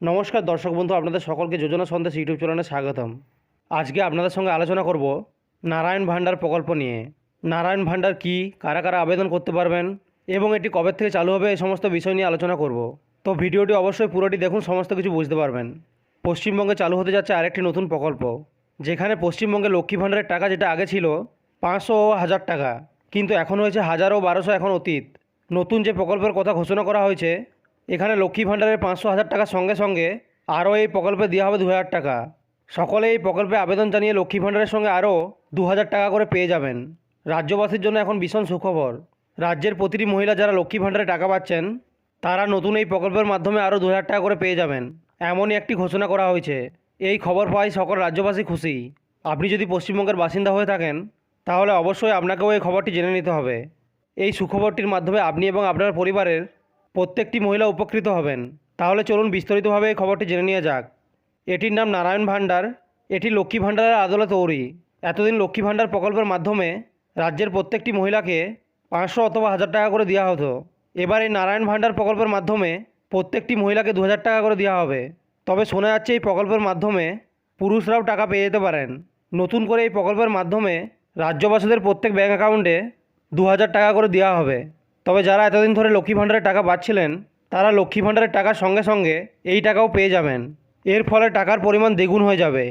নমস্কার দর্শক বন্ধু, আপনাদের সকলকে যোজনা সন্দেশ ইউটিউব চ্যানেলে স্বাগতম। আজকে আপনাদের সঙ্গে আলোচনা করব নারায়ণ ভান্ডার প্রকল্প নিয়ে। নারায়ণ ভান্ডার কি, কারা কারা আবেদন করতে পারবেন, এবং এটি কবে থেকে চালু হবে এই সমস্ত বিষয় নিয়ে আলোচনা করব। তো ভিডিওটি অবশ্যই পুরোটি দেখুন, সমস্ত কিছু বুঝতে পারবেন। পশ্চিমবঙ্গে চালু হতে যাচ্ছে আরেকটি নতুন প্রকল্প, যেখানে পশ্চিমবঙ্গে লক্ষ্মী ভাণ্ডারের টাকা যেটা আগে ছিল পাঁচশো ও হাজার টাকা, কিন্তু এখন হয়েছে হাজার ও বারোশো এখন অতীত। নতুন যে প্রকল্পের কথা ঘোষণা করা হয়েছে এখানে লক্ষ্মী ভাণ্ডারের পাঁচশো হাজার টাকার সঙ্গে সঙ্গে আরও এই প্রকল্পে দেওয়া হবে দু হাজার টাকা। সকলে এই প্রকল্পে আবেদন জানিয়ে লক্ষ্মী ভাণ্ডারের সঙ্গে আরও দু হাজার টাকা করে পেয়ে যাবেন। রাজ্যবাসীর জন্য এখন ভীষণ সুখবর। রাজ্যের প্রতিটি মহিলা যারা লক্ষ্মী ভাণ্ডারে টাকা পাচ্ছেন, তারা নতুন এই প্রকল্পের মাধ্যমে আরও দু হাজার টাকা করে পেয়ে যাবেন। এমনই একটি ঘোষণা করা হয়েছে। এই খবর পাই সকল রাজ্যবাসী খুশি। আপনি যদি পশ্চিমবঙ্গের বাসিন্দা হয়ে থাকেন, তাহলে অবশ্যই আপনাকেও এই খবরটি জেনে নিতে হবে। এই সুখবরটির মাধ্যমে আপনি এবং আপনার পরিবারের প্রত্যেকটি মহিলা উপকৃত হবেন। তাহলে চলুন বিস্তারিতভাবে এই খবরটি জেনে নেওয়া যাক। এটির নাম নারায়ণ ভাণ্ডার। এটি লক্ষ্মী ভাণ্ডারের আদলে তৈরি। এতদিন লক্ষ্মী ভাণ্ডার প্রকল্পের মাধ্যমে রাজ্যের প্রত্যেকটি মহিলাকে পাঁচশো অথবা হাজার টাকা করে দেওয়া হতো। এবার এই নারায়ণ ভাণ্ডার প্রকল্পের মাধ্যমে প্রত্যেকটি মহিলাকে দু হাজার টাকা করে দেওয়া হবে। তবে শোনা যাচ্ছে এই প্রকল্পের মাধ্যমে পুরুষরাও টাকা পেয়ে যেতে পারেন। নতুন করে এই প্রকল্পের মাধ্যমে রাজ্যবাসীদের প্রত্যেক ব্যাঙ্ক অ্যাকাউন্টে দু হাজার টাকা করে দেওয়া হবে। তবে যারা এতদিন ধরে লক্ষ্মী ভাণ্ডারের টাকা পাচ্ছিলেন তারা লক্ষ্মী ভাণ্ডারের টাকার সঙ্গে সঙ্গে এই টাকাও পেয়ে যাবেন। এর ফলে টাকার পরিমাণ দ্বিগুণ হয়ে যাবে।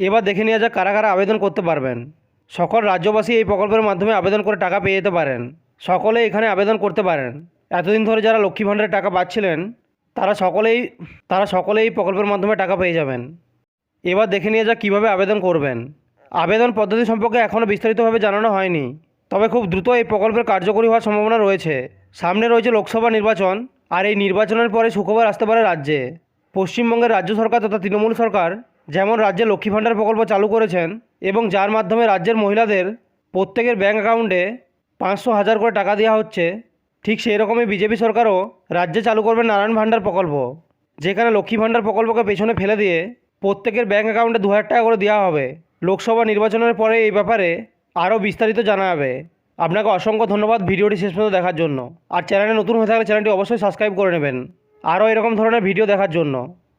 এবার দেখে নেওয়া যাক কারা কারা আবেদন করতে পারবেন। সকল রাজ্যবাসী এই প্রকল্পের মাধ্যমে আবেদন করে টাকা পেয়ে যেতে পারেন। সকলে এখানে আবেদন করতে পারেন। এতদিন ধরে যারা লক্ষ্মী ভাণ্ডারের টাকা পাচ্ছিলেন তারা সকলেই তারা সকলেই এই প্রকল্পের মাধ্যমে টাকা পেয়ে যাবেন। এবার দেখে নিয়ে যা কীভাবে আবেদন করবেন। আবেদন পদ্ধতি সম্পর্কে এখনও বিস্তারিতভাবে জানানো হয়নি। তবে খুব দ্রুত এই প্রকল্পের কার্যকরী হওয়ার সম্ভাবনা রয়েছে। সামনে রয়েছে লোকসভা নির্বাচন, আর এই নির্বাচনের পরে সুখবর আসতে পারে রাজ্যে। পশ্চিমবঙ্গের রাজ্য সরকার তথা তৃণমূল সরকার যেমন রাজ্যে লক্ষ্মী ভাণ্ডার প্রকল্প চালু করেছেন এবং যার মাধ্যমে রাজ্যের মহিলাদের প্রত্যেকের ব্যাঙ্ক অ্যাকাউন্টে পাঁচশো হাজার করে টাকা দেওয়া হচ্ছে, ঠিক সেই রকমই বিজেপি সরকারও রাজ্যে চালু করবে নারায়ণ ভাণ্ডার প্রকল্প, যেখানে লক্ষ্মী ভাণ্ডার প্রকল্পকে পেছনে ফেলে দিয়ে প্রত্যেকের ব্যাঙ্ক অ্যাকাউন্টে দু হাজার টাকা করে দেওয়া হবে। লোকসভা নির্বাচনের পরে এই ব্যাপারে আরও বিস্তারিত জানা যাবে আপনাকে অসংখ্য ধন্যবাদ ভিডিওটি শেষ পর্যন্ত দেখার জন্য। আর চ্যানেলে নতুন হয়ে থাকলে চ্যানেলটি অবশ্যই সাবস্ক্রাইব করে নেবেন। আরও এরকম ধরনের ভিডিও দেখার জন্য।